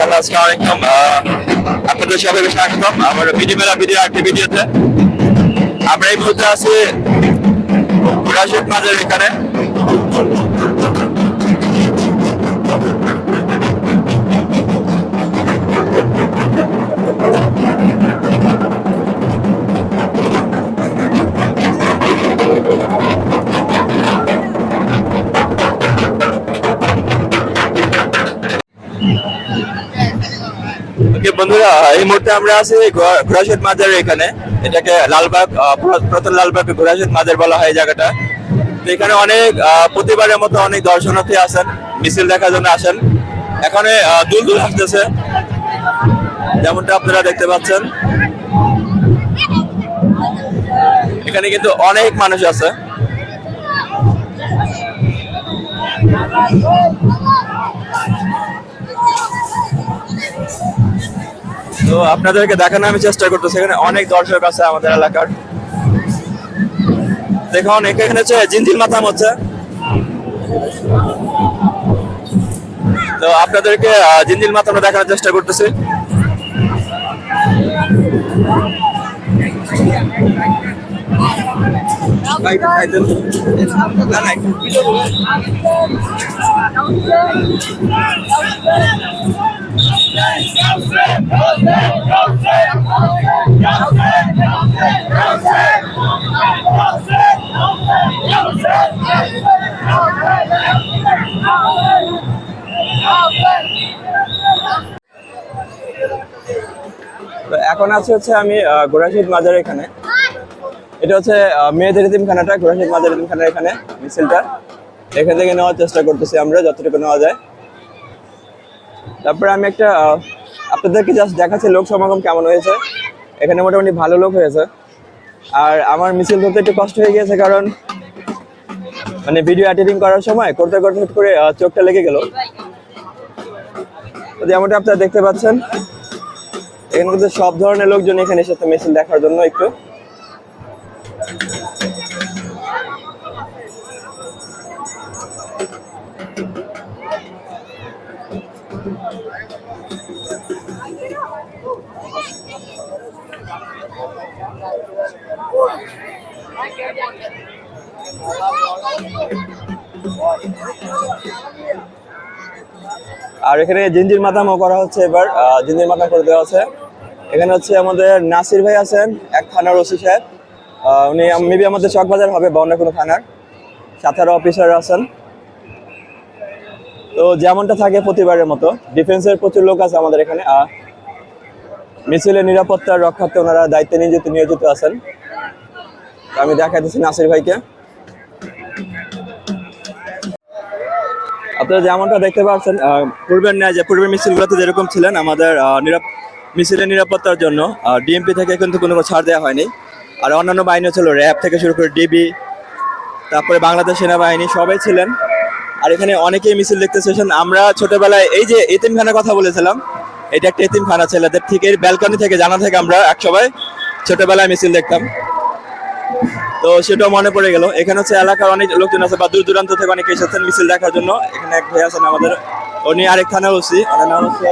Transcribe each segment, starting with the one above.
Hello, আসসালামু আপনাদের সবাইকে স্বাগতম আমার ভিডিও মেলা ভিডিও আরেকটি ভিডিওতে। আমরা এই মুহূর্তে আছি মাঝের এখানে। বন্ধুরা এই মুহূর্তে আমরা আছি ঘোড়া- ঘোড়াশিদ মাজারের এখানে। এটাকে লালবাগ আহ, পুরা- লালবাগ ঘোড়াশিদ মাজার বলা হয় জায়গাটা। এখানে অনেক প্রতিবারের মতো অনেক দর্শনার্থী আসেন মিছিল দেখার জন্য আসেন। এখানে দুল দুল আসতেছে যেমনটা আপনারা দেখতে পাচ্ছেন। এখানে কিন্তু অনেক মানুষ আছে। তো আপনাদেরকে দেখানো আমি চেষ্টা করতেছি। এখানে অনেক দর্শক আছে আমাদের এলাকার। দেখুন এখানে হচ্ছে জিনজিল মাথাম হচ্ছে। তো আপনাদেরকে জিনজিল মাথাম দেখানোর চেষ্টা করতেছি। না, এখন আছে হচ্ছে আমি গোরাশিদ মাজার এখানে। এটা হচ্ছে মেয়েদের এতিমখানাটা গোরাশিদ মাজার এতিমখানার এখানে মিছিলটা এখান থেকে নেওয়ার চেষ্টা করতেছি আমরা, যতটুকু নেওয়া যায়। তারপরে আমি একটা আপনাদেরকে জাস্ট দেখাচ্ছে লোক সমাগম কেমন হয়েছে। এখানে মোটামুটি ভালো লোক হয়েছে। আর আমার মিছিল ধরতে একটু কষ্ট হয়ে গিয়েছে কারণ মানে ভিডিও এডিটিং করার সময় করতে করতে করে চোখটা লেগে গেল। যেমনটা আপনারা দেখতে পাচ্ছেন, এখানে কিন্তু সব ধরনের লোকজন এখানে এসেছে মিছিল দেখার জন্য একটু। আর এখানে জিঞ্জির মাথামও করা হচ্ছে এবার জিঞ্জির মাথা করে দেওয়া আছে। এখানে হচ্ছে আমাদের নাসির ভাই আছেন, এক থানার ওসি সাহেব। উনি মেবি আমাদের চকবাজার হবে বা অন্য কোনো থানার। সাথে অফিসার আছেন। তো যেমনটা থাকে প্রতিবারের মতো ডিফেন্সের প্রচুর লোক আছে আমাদের এখানে। মিছিলের নিরাপত্তার রক্ষার্থে ওনারা দায়িত্বে নিয়োজিত নিয়োজিত আছেন। আমি দেখাইতেছি নাসির ভাইকে। আপনারা যেমনটা দেখতে পাচ্ছেন পূর্বের ন্যায় যে পূর্বের মিছিলগুলোতে যেরকম ছিলেন, আমাদের নিরাপ মিছিলের নিরাপত্তার জন্য ডিএমপি থেকে কিন্তু কোনো ছাড় দেওয়া হয়নি। আর অন্যান্য বাহিনীও ছিল, র্যাব থেকে শুরু করে ডিবি তারপরে বাংলাদেশ সেনাবাহিনী, সবাই ছিলেন। আর এখানে অনেকেই মিছিল দেখতে এসেছেন। আমরা ছোটবেলায় এই যে এতিমখানার কথা বলেছিলাম, এটা একটা এতিমখানা, ছেলেদের ঠিক এই ব্যালকনি থেকে, জানা থেকে আমরা এক সবাই ছোটবেলায় মিছিল দেখতাম। তো সেটাও মনে পড়ে গেল। এখানে হচ্ছে এলাকার অনেক লোকজন আছে বা দূর দূরান্ত থেকে অনেকে এসেছেন মিছিল দেখার জন্য। এখানে এক ভাই আছেন আমাদের। উনি আরেক থানা ওসি। ওনার নাম হচ্ছে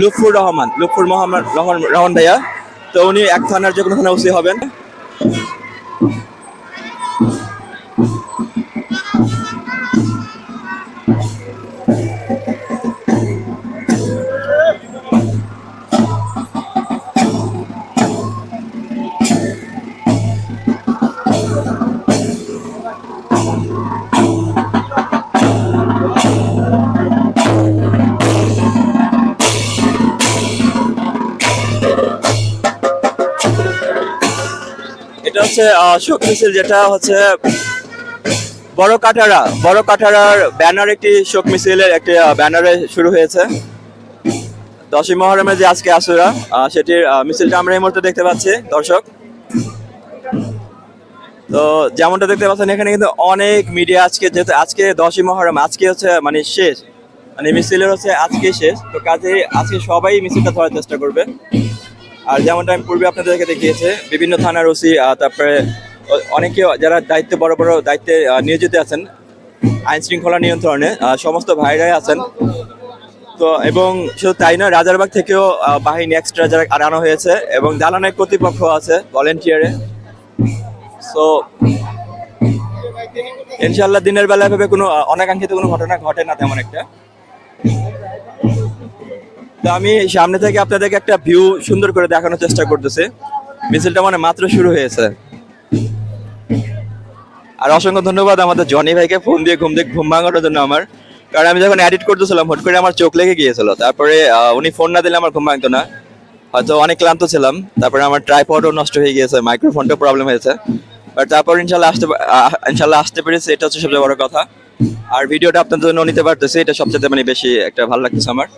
লুফুর রহমান। লুফুর মোহাম্মদ রহমান রহমান ভাইয়া। তো উনি এক থানার যে কোনো থানা ওসি হবেন। হচ্ছে মিছিল যেটা হচ্ছে বড় কাটারা বড় কাটারার ব্যানার একটি শোক মিছিলের একটি ব্যানারে শুরু হয়েছে। দশই মহরমের যে আজকে আসুরা সেটির মিছিলটা আমরা এই মুহূর্তে দেখতে পাচ্ছি, দর্শক। তো যেমনটা দেখতে পাচ্ছেন, এখানে কিন্তু অনেক মিডিয়া আজকে যেহেতু আজকে দশই মহরম, আজকে হচ্ছে মানে শেষ। মানে মিছিলের হচ্ছে আজকে শেষ। তো কাজে আজকে সবাই মিছিলটা ধরার চেষ্টা করবে। আর যেমনটা আমি পূর্বে আপনাদেরকে দেখিয়েছে, বিভিন্ন থানার ওসি তারপরে অনেকে যারা দায়িত্বে, বড় বড় দায়িত্বে নিয়োজিত আছেন আইন শৃঙ্খলা নিয়ন্ত্রণে সমস্ত ভাইরাই আছেন। তো এবং শুধু তাই নয়, রাজারবাগ থেকেও বাহিনী এক্সট্রা যারা আনানো হয়েছে এবং দালানের কর্তৃপক্ষ আছে ভলেন্টিয়ারে সো ইনশাল্লাহ দিনের বেলা ভেবে কোনো অনাকাঙ্ক্ষিত কোনো ঘটনা ঘটে না তেমন একটা। তো আমি সামনে থেকে আপনাদেরকে একটা ভিউ সুন্দর করে দেখানোর চেষ্টা করতেছি। মিছিলটা মানে মাত্র শুরু হয়েছে। আর অসংখ্য ধন্যবাদ আমাদের জনি ভাইকে ফোন দিয়ে ঘুম দিয়ে ঘুম ভাঙানোর জন্য আমার। কারণ আমি যখন এডিট করতেছিলাম, হট করে আমার চোখ লেগে গিয়েছিল। তারপরে উনি ফোন না দিলে আমার ঘুম ভাঙতো না। হয়তো অনেক ক্লান্ত ছিলাম। তারপরে আমার ট্রাইপডও নষ্ট হয়ে গিয়েছে মাইক্রোফোনটাও প্রবলেম হয়েছে। বাট তারপর ইনশাল্লাহ আসতে ইনশাল্লাহ আসতে পেরেছি, এটা হচ্ছে সবচেয়ে বড় কথা। আর ভিডিওটা আপনাদের জন্য নিতে পারতেছি, এটা সবচেয়ে মানে বেশি একটা ভালো লাগতেছে আমার।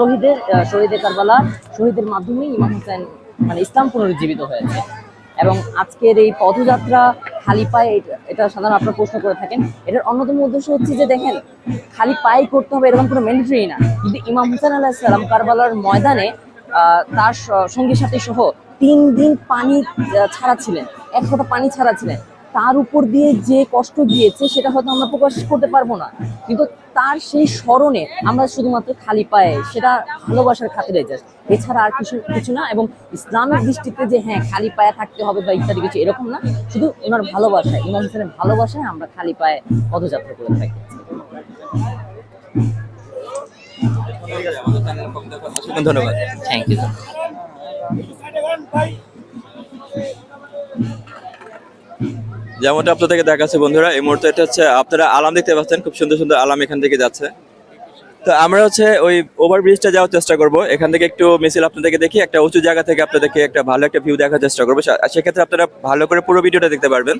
শহীদের শহীদে কারবালা, শহীদের মাধ্যমে ইমাম হোসেন মানে ইসলাম পুনরুজ্জীবিত হয়েছে। এবং আজকের এই পদযাত্রা খালি পায়ে এটা- সাধারণ আপনারা প্রশ্ন করে থাকেন, এটার অন্যতম উদ্দেশ্য হচ্ছে যে দেখেন, খালি পায়ে করতে হবে এরকম কোনো ম্যান্ডেটরি না। কিন্তু ইমাম হোসেন আলাহ সালাম কারবালার ময়দানে তার সঙ্গী সাথী সহ তিন দিন পানি ছাড়া ছিলেন, এক ফোঁটা পানি ছাড়া ছিলেন। তার উপর দিয়ে যে কষ্ট গিয়েছে সেটা হয়তো আমরা প্রকাশ করতে পারব না। কিন্তু তার সেই স্মরণে আমরা শুধুমাত্র খালি পায়ে সেটা ভালোবাসার খাতিরে যাই এছাড়া আর কিছু কিছু না এবং ইসলামের দৃষ্টিতে যে হ্যাঁ খালি পায়ে থাকতে হবে বা ইত্যাদি কিছু এরকম না শুধু ওনার ভালোবাসায় ইমাম হোসেনের ভালোবাসায় আমরা খালি পায়ে পদযাত্রা করে থাকি। ধন্যবাদ। থ্যাংক ইউ যেমনটা আপনাদেরকে দেখাচ্ছে বন্ধুরা, এই মুহূর্তে এটা হচ্ছে আপনারা আলাম দেখতে পাচ্ছেন, খুব সুন্দর সুন্দর আলাম এখান থেকে যাচ্ছে। তো আমরা হচ্ছে ওই ওভার ব্রিজটা যাওয়ার চেষ্টা করব। এখান থেকে একটু মিছিল আপনাদেরকে দেখি, একটা উঁচু জায়গা থেকে আপনাদেরকে একটা ভালো একটা ভিউ দেখার চেষ্টা করব। সেক্ষেত্রে আপনারা ভালো করে পুরো ভিডিওটা দেখতে পারবেন।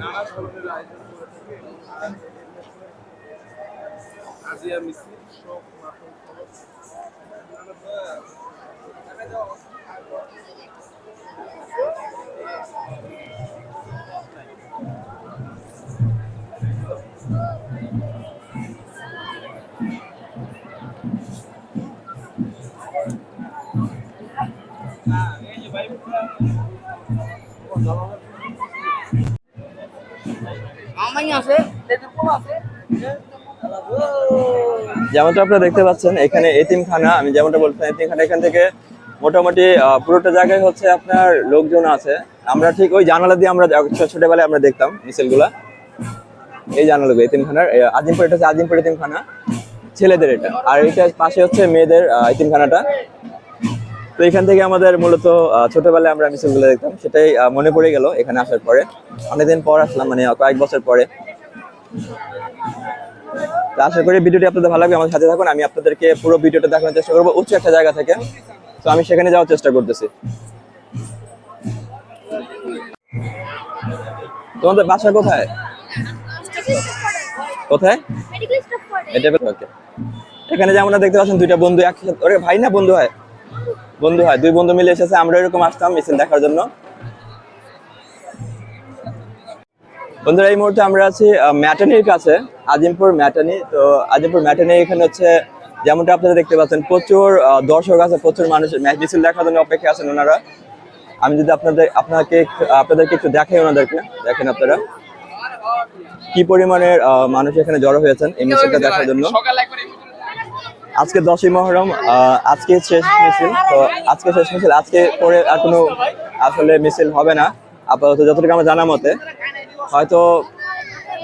নানা ধরনের আয়োজন করে থাকে আজিয়া মিছিল শোক মাখন খরচ Ah, ele vai para যেমনটা আপনারা দেখতে পাচ্ছেন, এখানে এতিমখানা, আমি যেমনটা বলছিলাম এতিমখানা, এখান থেকে মোটামুটি পুরোটা জায়গায় হচ্ছে আপনার লোকজন আছে। আমরা ঠিক ওই জানালা দিয়ে আমরা ছোটবেলায় আমরা দেখতাম মিছিলগুলা। এই জানালা এতিমখানার আজিমপুর, এটা হচ্ছে আজিমপুর এতিমখানা, ছেলেদের এটা। আর এটা পাশে হচ্ছে মেয়েদের এতিমখানাটা। তো এখান থেকে আমাদের মূলত ছোটবেলায় আমরা মিছিলগুলো দেখতাম। সেটাই মনে পড়ে গেল এখানে আসার পরে। অনেকদিন পর আসলাম মানে কয়েক বছর পরে। আশা করি ভিডিওটি আপনাদের ভালো লাগবে। আমার সাথে থাকুন। আমি আপনাদেরকে পুরো ভিডিওটা দেখানোর চেষ্টা করব। উচ্চ একটা জায়গা থেকে। তো আমি সেখানে যাওয়ার চেষ্টা করতেছি। তোমাদের বাসা কোথায়? কোথায়? এটা এখানে যেমন দেখতে পাচ্ছেন দুইটা বন্ধু একসাথে ভাই না বন্ধু হয়? বন্ধু হয়, দুই বন্ধু মিলে এসেছে, আমরা এরকম আসতাম মিছিল দেখার জন্য। বন্ধুরা, এই মুহূর্তে আমরা আছি ম্যাটানির কাছে, আজিমপুর ম্যাটানি তো আজিমপুর ম্যাটানি এখানে হচ্ছে, যেমনটা আপনারা দেখতে পাচ্ছেন, প্রচুর দর্শক আছে, প্রচুর মানুষ ম্যাচ মিছিল দেখার জন্য অপেক্ষা আছেন ওনারা। আমি যদি আপনাদের, আপনাকে, আপনাদেরকে একটু দেখাই ওনাদেরকে, দেখেন আপনারা। কি পরিমাণের মানুষ এখানে জড়ো হয়েছেন এই মিছিলটা দেখার জন্য। আজকে দশই মহরম আজকে শেষ মিছিল, তো আজকে শেষ মিছিল, আজকে পরে আর কোনো আসলে মিছিল হবে না। আপাতত যতটুকু আমার জানা মতে, হয়তো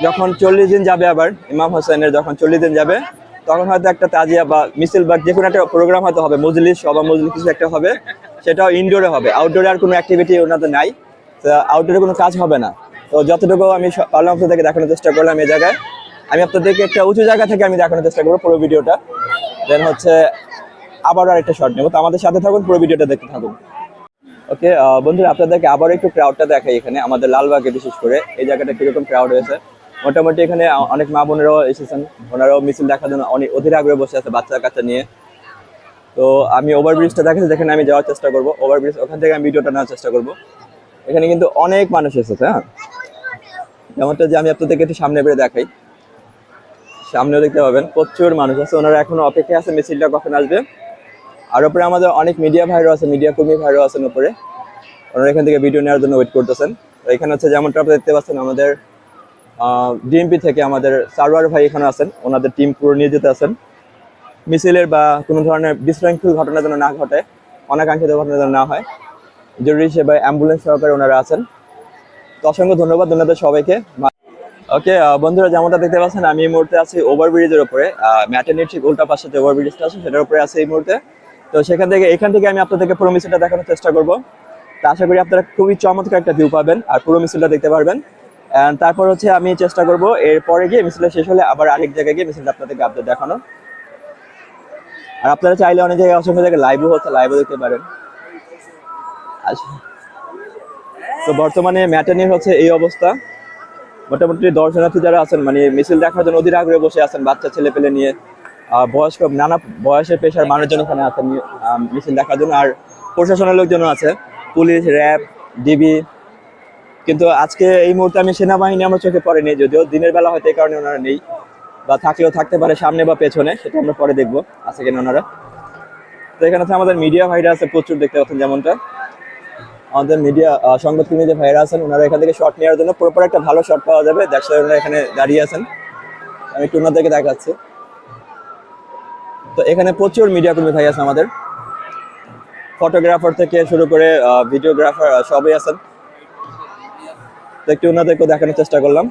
যখন চল্লিশ দিন যাবে আবার, ইমাম হোসেনের যখন চল্লিশ দিন যাবে, তখন হয়তো একটা তাজিয়া বা মিছিল বা যে কোনো একটা প্রোগ্রাম হয়তো হবে, মজলিস, সভা, মজলিস কিছু একটা হবে, সেটাও ইনডোরে হবে। আউটডোরে আর কোনো অ্যাক্টিভিটি ওনাদের নাই আউটডোরে কোনো কাজ হবে না। তো যতটুকু আমি স- পারলাম আপনাদেরকে দেখানোর চেষ্টা করলাম এই জায়গায়। আমি আপনাদেরকে একটা উঁচু জায়গা থেকে আমি দেখানোর চেষ্টা করব পুরো ভিডিওটা। দেন হচ্ছে আবার আরেকটা শর্ট নেব। তো আমাদের সাথে থাকুন, পুরো ভিডিওটা দেখতে থাকুন। ওকে বন্ধুরা, আপনাদেরকে আবার একটু ক্রাউডটা দেখাই এখানে, আমাদের লালবাগে বিশেষ করে। এই জায়গাটা কীরকম ক্রাউড হয়েছে? মোটামুটি এখানে অনেক মা বোনেরাও এসেছেন। ওনারাও মিছিল দেখার জন্য অনেক অধীর আগ্রহে বসে আছে বাচ্চা কাচ্চা নিয়ে। তো আমি ওভারব্রিজটা দেখাচ্ছি যেখানে আমি যাওয়ার চেষ্টা করব। ওভারব্রিজ ওখান থেকে আমি ভিডিওটা নেওয়ার চেষ্টা করব। এখানে কিন্তু অনেক মানুষ এসেছে হ্যাঁ? যেমনটা যে আমি আপনাদেরকে একটু সামনে বেড়ে দেখাই। সামনেও দেখতে পাবেন, প্রচুর মানুষ আছে, ওনারা এখনও অপেক্ষায় আছে, মিছিলটা কখন আসবে। আর উপরে আমাদের অনেক মিডিয়া ভাইরও আছে মিডিয়া কর্মী ভাইরও আছেন উপরে। ওনারা এখান থেকে ভিডিও নেওয়ার জন্য ওয়েট করতেছেন। এখানে হচ্ছে যেমনটা আপনারা দেখতে পাচ্ছেন, আমাদের ডিএমপি থেকে আমাদের সার্ভার ভাই এখানে আছেন, ওনাদের টিম পুরো নিয়ে যেতে আছেন। মিছিলের বা কোনো ধরনের বিশৃঙ্খল ঘটনা যেন না ঘটে, অনাকাঙ্ক্ষিত ঘটনা যেন না হয়, জরুরি সেবায় অ্যাম্বুলেন্স সহকারে ওনারা আছেন। তো অসংখ্য ধন্যবাদ ওনাদের সবাইকে। ওকে বন্ধুরা, যেমনটা দেখতে পাচ্ছেন, আমি এই মুহূর্তে আছি ওভারব্রিজের উপরে। ম্যাটার্নির ঠিক উল্টা পাশে যে ওভারব্রিজটা আছে, সেটার উপরে আছে এই মুহূর্তে। তো সেখান থেকে, এখান থেকে আমি আপনাদেরকে পুরো মিছিলটা দেখানোর চেষ্টা করব। তো আশা করি আপনারা খুবই চমৎকার একটা ভিউ পাবেন, আর পুরো মিছিলটা দেখতে পারবেন। And তারপর হচ্ছে আমি চেষ্টা করব, এরপরে গিয়ে মিছিলটা শেষ হলে আবার আরেক জায়গায় গিয়ে মিছিলটা আপনাদেরকে আপডেট দেখানো। আর আপনারা চাইলে অনেক জায়গায় অসংখ্য জায়গায় লাইভও হচ্ছে লাইভও দেখতে পারেন। আচ্ছা। তো বর্তমানে ম্যাটার্নির হচ্ছে এই অবস্থা। মোটামুটি দর্শনার্থী যারা আছেন মানে মিছিল দেখার জন্য অধীর আগ্রহে বসে আছেন, বাচ্চা, ছেলে পেলে নিয়ে বয়স্ক, নানা বয়সের পেশার মানুষজন এখানে আছেন মিছিল দেখার জন্য, আর প্রশাসনের লোকজন আছে, পুলিশ, র্যাব, ডিবি। কিন্তু আজকে এই মুহূর্তে আমি সেনাবাহিনী আমার চোখে পড়েনি, যদিও দিনের বেলা হয়তো এই কারণে ওনারা নেই, বা থাকলেও থাকতে পারে সামনে বা পেছনে, সেটা আমরা পরে দেখব, আছে কিনা ওনারা। তো এখানে আমাদের মিডিয়া ভাইরা আছে, প্রচুর দেখতে পাচ্ছেন যেমনটা। আমাদের মিডিয়া সংবাদকর্মী যে ভাইরা আছেন, ওনারা এখান থেকে শট নেওয়ার জন্য প্রপার একটা ভালো শট পাওয়া যাবে। দেখছে ওনারা এখানে দাঁড়িয়ে আছেন। আমি একটু ওনাদেরকে দেখাচ্ছি। তো এখানে প্রচুর মিডিয়া কর্মী ভাই আছে আমাদের। ফটোগ্রাফার থেকে শুরু করে ভিডিওগ্রাফার সবই আছেন। তো একটু ওনাদেরকেও দেখানোর চেষ্টা করলাম।